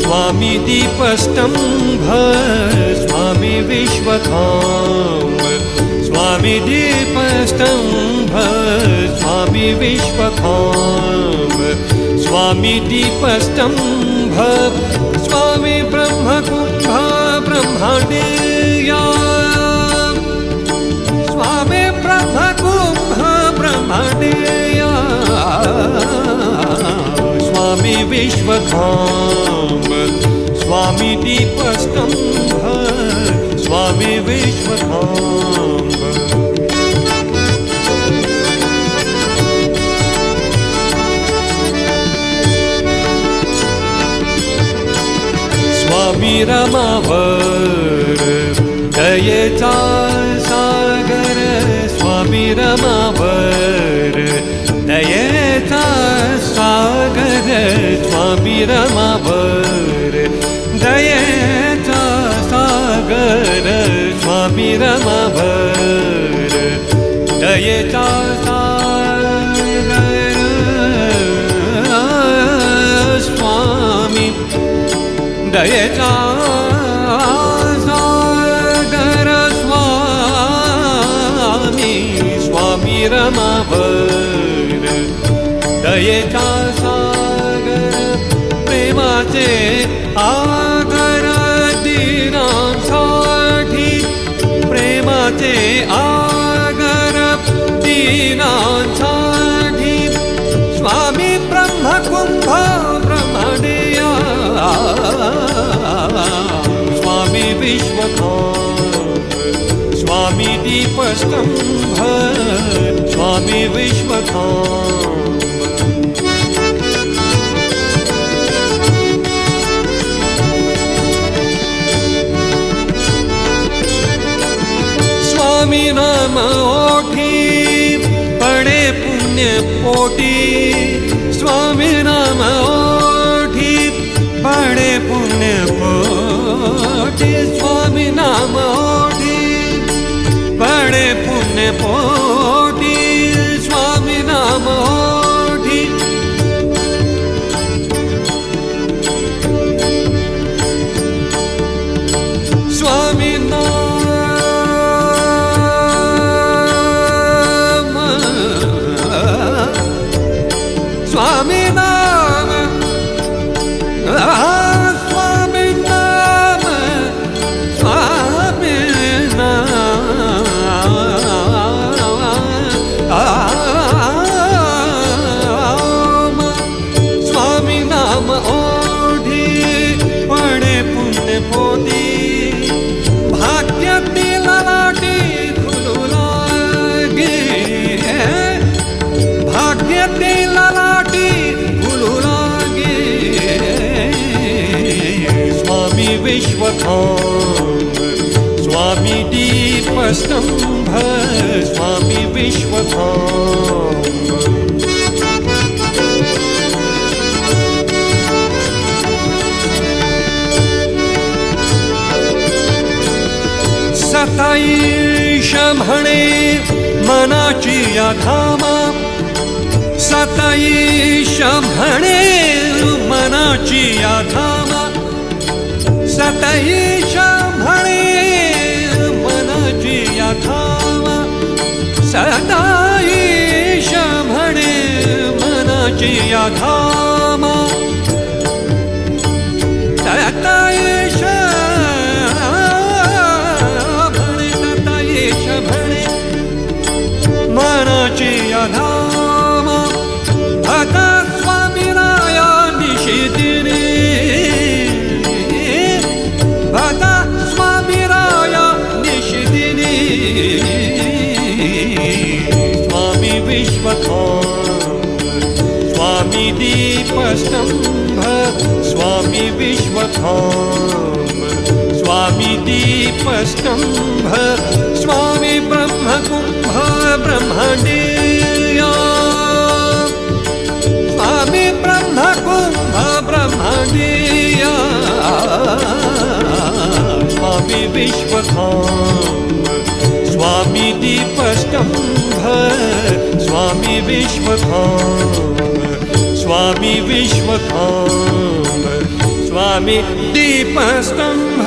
स्वामी दीपस्तम्भ स्वामी विश्वखाम्ब स्वामी दीपस्तम्भ स्वामी विश्वखाम्ब स्वामी दीपस्तम्भ स्वामी ब्रह्मकुम्भ ब्रह्मणेया स्वामी विश्वखाम्ब स्वामी दीपस्तम्भ स्वामी विश्वखाम्ब स्वामी रमावर दयेचा सागर स्वामी रमावर स्वामी रमावर दयेचा सागर स्वामी रमावर दयेचा सागर स्वामी दयेचा सागर स्वामी स्वामी रमावर दयेचा सागर प्रेमाचे आगर दिनांसाठी प्रेमाचे आगर दिनांसाठी स्वामी ब्रह्मकुंभ ब्रह्मणेया स्वामी विश्वखाम्ब स्वामी दीपस्तंभ स्वामी विश्वखाम्ब नाम ओठी पडे पुण्य पोटी। स्वामी नाम ओठी पडे पुण्य पोटी। स्वामी नाम ओठी पडे पुण्य पोटी पोटी भाग्यातील लाटी खुलू लागे भाग्यातील लाटी खुलू लागे स्वामी विश्वखाम्ब स्वामी दीपस्तंभ, स्वामी विश्वखाम्ब सताईश म्हणे मनाची या धामा. सताईश म्हणे मनाची या धामा. सताईश म्हणे मनाची या धामा. सताईश म्हणे मनाची या दीपस्तंभ स्वामी विश्वखाम्ब स्वामी दीपस्तंभ स्वामी ब्रह्मकुंभ ब्रह्मणेया। स्वामी ब्रह्मकुंभ ब्रह्मणेया। स्वामी विश्वखाम्ब स्वामी दीपस्तंभ स्वामी विश्वखाम्ब स्वामी विश्वकाम स्वामी दीपस्तंभ।